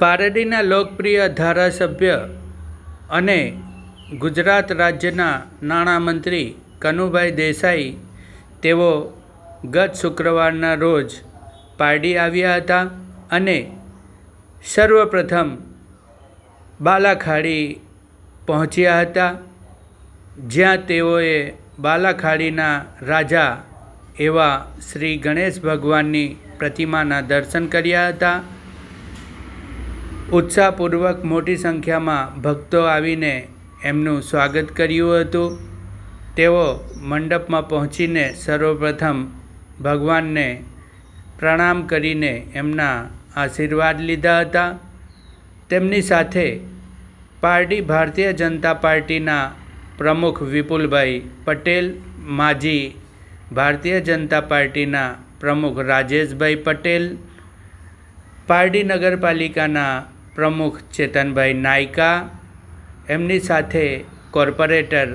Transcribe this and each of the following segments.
પારડીના લોકપ્રિય ધારાસભ્ય અને ગુજરાત રાજ્યના નાણામંત્રી કનુભાઈ દેસાઈ, તેઓ ગત શુક્રવારના રોજ પારડી આવ્યા હતા અને સર્વપ્રથમ બાલાખાડી પહોંચ્યા હતા, જ્યાં તેઓએ બાલાખાડીના રાજા એવા શ્રી ગણેશ ભગવાનની પ્રતિમાના દર્શન કર્યા હતા. ઉત્સાહપૂર્વક મોટી સંખ્યામાં ભક્તો આવીને એમનું સ્વાગત કર્યું હતું. તેઓ મંડપમાં પહોંચીને સર્વપ્રથમ ભગવાનને પ્રણામ કરીને એમના આશીર્વાદ લીધા હતા. તેમની સાથે પાર્ટી ભારતીય જનતા પાર્ટીના પ્રમુખ વિપુલભાઈ પટેલ, માજી ભારતીય જનતા પાર્ટીના પ્રમુખ રાજેશભાઈ પટેલ, પારડી નગરપાલિકાના પ્રમુખ ચેતનભાઈ નાયકા, એમની સાથે કોર્પોરેટર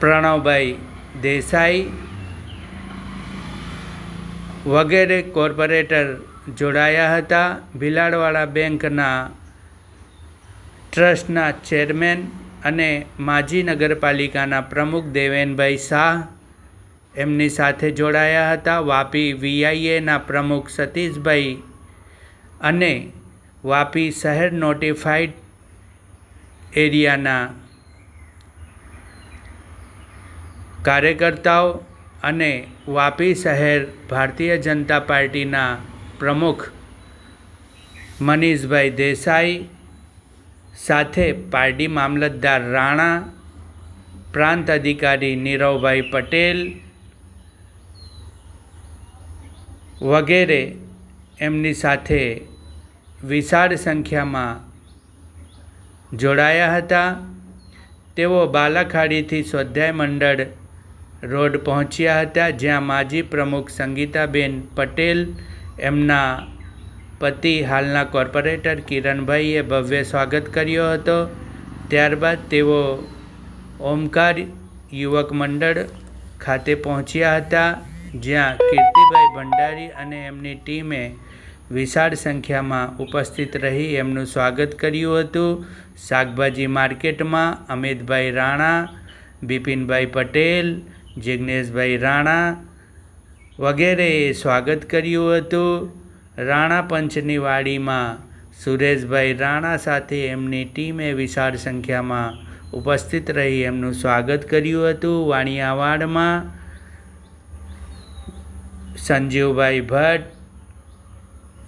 પ્રણવભાઈ દેસાઈ વગેરે કોર્પોરેટર જોડાયા હતા. ભિલાડવાળા બેંકના ટ્રસ્ટના ચેરમેન અને માજી નગરપાલિકાના પ્રમુખ દેવેનભાઈ શાહ એમની સાથે જોડાયા હતા. વાપી વીઆઈએના પ્રમુખ સતીશભાઈ અને વાપી શહેર નોટિફાઈડ એરિયાના કાર્યકર્તાઓ અને વાપી શહેર ભારતીય જનતા પાર્ટીના પ્રમુખ મનીષભાઈ દેસાઈ સાથે પાર્ટી મામલતદાર રાણા, પ્રાંત અધિકારી નીરવભાઈ પટેલ વગેરે એમની સાથે વિશાળ સંખ્યામાં જોડાયા હતા. તેઓ બાલાખાડીથી સ્વાધ્યાય મંડળ રોડ પહોંચ્યા હતા, જ્યાં માજી પ્રમુખ સંગીતાબેન પટેલ એમના પતિ હાલના કોર્પોરેટર કિરણભાઈએ ભવ્ય સ્વાગત કર્યો હતો. ત્યારબાદ તેઓ ઓમકાર યુવક મંડળ ખાતે પહોંચ્યા હતા, જ્યાં કીર્તિભાઈ ભંડારી અને એમની ટીમે વિશાળ સંખ્યામાં ઉપસ્થિત રહી એમનું સ્વાગત કર્યું હતું. શાકભાજી માર્કેટમાં અમિતભાઈ રાણા, બિપિનભાઈ પટેલ જિજ્ઞેશભાઈ રાણા વગેરેએ સ્વાગત કર્યું હતું. રાણા પંચની વાડીમાં સુરેશભાઈ રાણા સાથે એમની ટીમે વિશાળ સંખ્યામાં ઉપસ્થિત રહી એમનું સ્વાગત કર્યું હતું. વાણિયાવાડમાં સંજીવભાઈ ભટ્ટ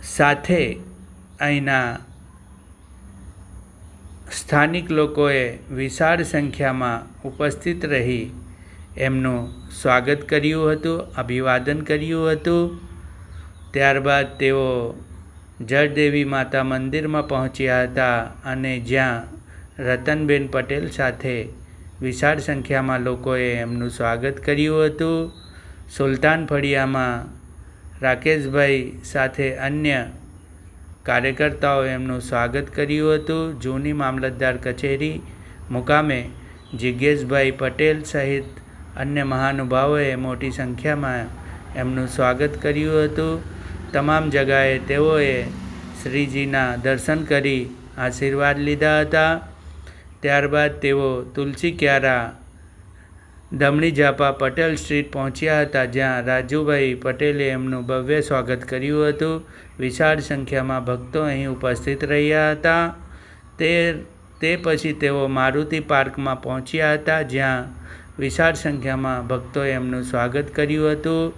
સાથે અહીંના સ્થાનિક લોકોએ વિશાળ સંખ્યામાં ઉપસ્થિત રહી એમનું સ્વાગત કર્યું હતું, અભિવાદન કર્યું હતું. ત્યારબાદ તેઓ જળદેવી માતા મંદિરમાં પહોંચ્યા હતા અને જ્યાં રતનબેન પટેલ સાથે વિશાળ સંખ્યામાં લોકોએ એમનું સ્વાગત કર્યું હતું. સુલતાન ફળિયામાં રાકેશભાઈ સાથે અન્ય કાર્યકર્તાઓ એમનું સ્વાગત કર્યું હતું. જૂની મામલતદાર કચેરી મુકામે જિજ્ઞેશભાઈ પટેલ સહિત અન્ય મહાનુભાવોએ મોટી સંખ્યામાં એમનું સ્વાગત કર્યું હતું. તમામ જગાએ તેઓએ શ્રીજીના દર્શન કરી આશીર્વાદ લીધા હતા. ત્યારબાદ તેઓ તુલસી ક્યારા દમણી ઝાપા પટેલ સ્ટ્રીટ પહોંચ્યા હતા, જ્યાં રાજુભાઈ પટેલે એમનું ભવ્ય સ્વાગત કર્યું હતું. વિશાળ સંખ્યામાં ભક્તો અહીં ઉપસ્થિત રહ્યા હતા. તે તે પછી તેઓ મારુતિ પાર્કમાં પહોંચ્યા હતા, જ્યાં વિશાળ સંખ્યામાં ભક્તોએ એમનું સ્વાગત કર્યું હતું.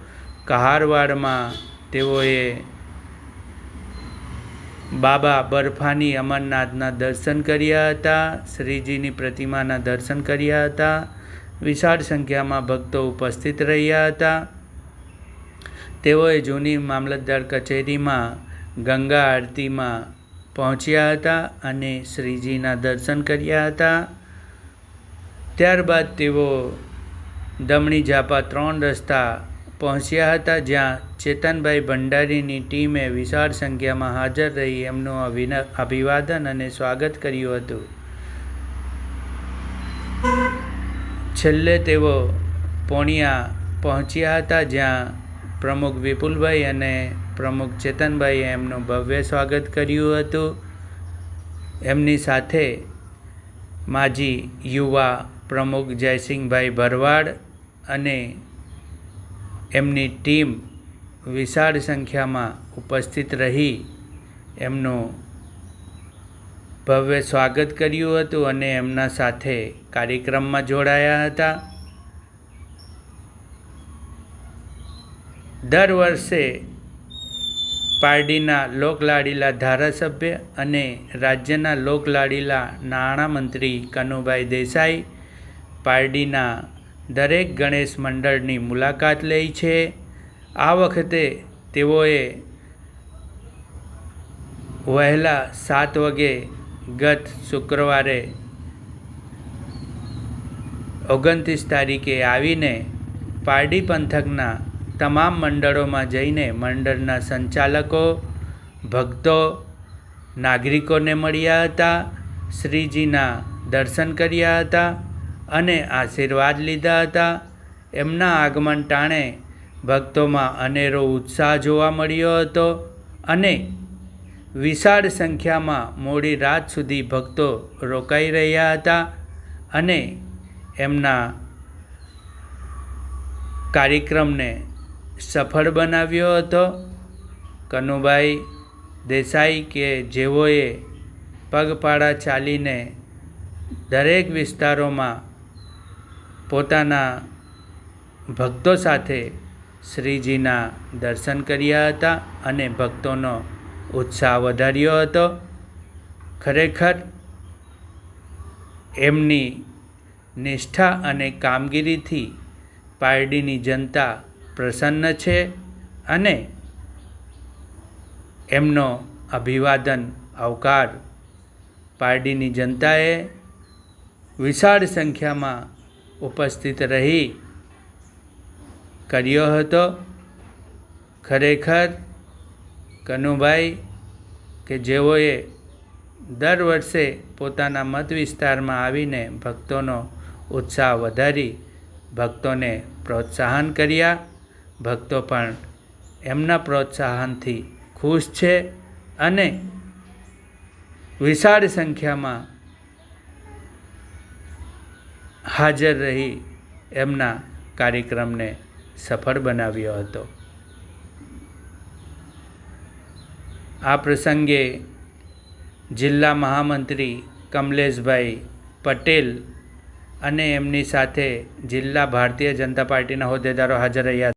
કહારવાડમાં તેઓએ બાબા બરફાની અમરનાથના દર્શન કર્યા હતા, શ્રીજીની પ્રતિમાના દર્શન કર્યા હતા. વિશાળ સંખ્યામાં ભક્તો ઉપસ્થિત રહ્યા હતા. તેઓએ જૂની મામલતદાર કચેરીમાં ગંગા આરતીમાં પહોંચ્યા હતા અને શ્રીજીના દર્શન કર્યા હતા. ત્યારબાદ તેઓ દમણી ઝાપા ત્રણ રસ્તા પહોંચ્યા હતા, જ્યાં ચેતનભાઈ ભંડારીની ટીમે વિશાળ સંખ્યામાં હાજર રહી એમનું અભિવાદન અને સ્વાગત કર્યું હતું. છેલ્લે તેઓ પોણિયા પહોંચ્યા હતા, જ્યાં પ્રમુખ વિપુલભાઈ અને પ્રમુખ ચેતનભાઈએ એમનું ભવ્ય સ્વાગત કર્યું હતું. એમની સાથે માજી યુવા પ્રમુખ જયસિંહભાઈ ભરવાડ અને એમની ટીમ વિશાળ સંખ્યામાં ઉપસ્થિત રહી એમનું ભવ્ય સ્વાગત કર્યું હતું અને એમના સાથે કાર્યક્રમમાં જોડાયા હતા. દર વર્ષે પારડીના લોકલાડીલા ધારાસભ્ય અને રાજ્યના લોકલાડીલા નાણામંત્રી કનુભાઈ દેસાઈ પારડીના દરેક ગણેશ મંડળની મુલાકાત લે છે. આ વખતે તેઓએ વહેલા સાત વાગે ગત શુક્રવારે ઓગણત્રીસ તારીખે આવીને પારડી પંથકના તમામ મંડળોમાં જઈને મંડળના સંચાલકો, ભક્તો, નાગરિકોને મળ્યા હતા, શ્રીજીના દર્શન કર્યા હતા અને આશીર્વાદ લીધા હતા. એમના આગમન ટાણે ભક્તોમાં અનેરો ઉત્સાહ જોવા મળ્યો હતો અને વિશાળ સંખ્યામાં મોડી રાત સુધી ભક્તો રોકાઈ રહ્યા હતા અને એમના કાર્યક્રમને સફળ બનાવ્યો હતો. કનુભાઈ દેસાઈ કે જેઓએ પગપાળા ચાલીને દરેક વિસ્તારોમાં પોતાના ભક્તો સાથે શ્રીજીના દર્શન કર્યા હતા અને ભક્તોનો ઉત્સાહ વધાર્યો હતો. ખરેખર, એમની નિષ્ઠા અને કામગીરીથી પારડીની જનતા પ્રસન્ન છે અને એમનો અભિવાદન, આવકાર પારડીની જનતાએ વિશાળ સંખ્યામાં ઉપસ્થિત રહી કર્યો હતો. ખરેખર કનુભાઈ કે જેઓએ દર વર્ષે પોતાના મત વિસ્તારમાં આવીને ભક્તોનો ઉત્સાહ વધારી ભક્તોને પ્રોત્સાહન કર્યા. ભક્તો પણ એમના પ્રોત્સાહનથી ખુશ છે અને વિશાળ સંખ્યામાં હાજર રહી એમના કાર્યક્રમને સફળ બનાવ્યો હતો. આ પ્રસંગે જિલ્લા મહામંત્રી કમલેશભાઈ પટેલ અને એમની સાથે જિલ્લા ભારતીય જનતા પાર્ટીના હોદ્દેદારો હાજર રહ્યા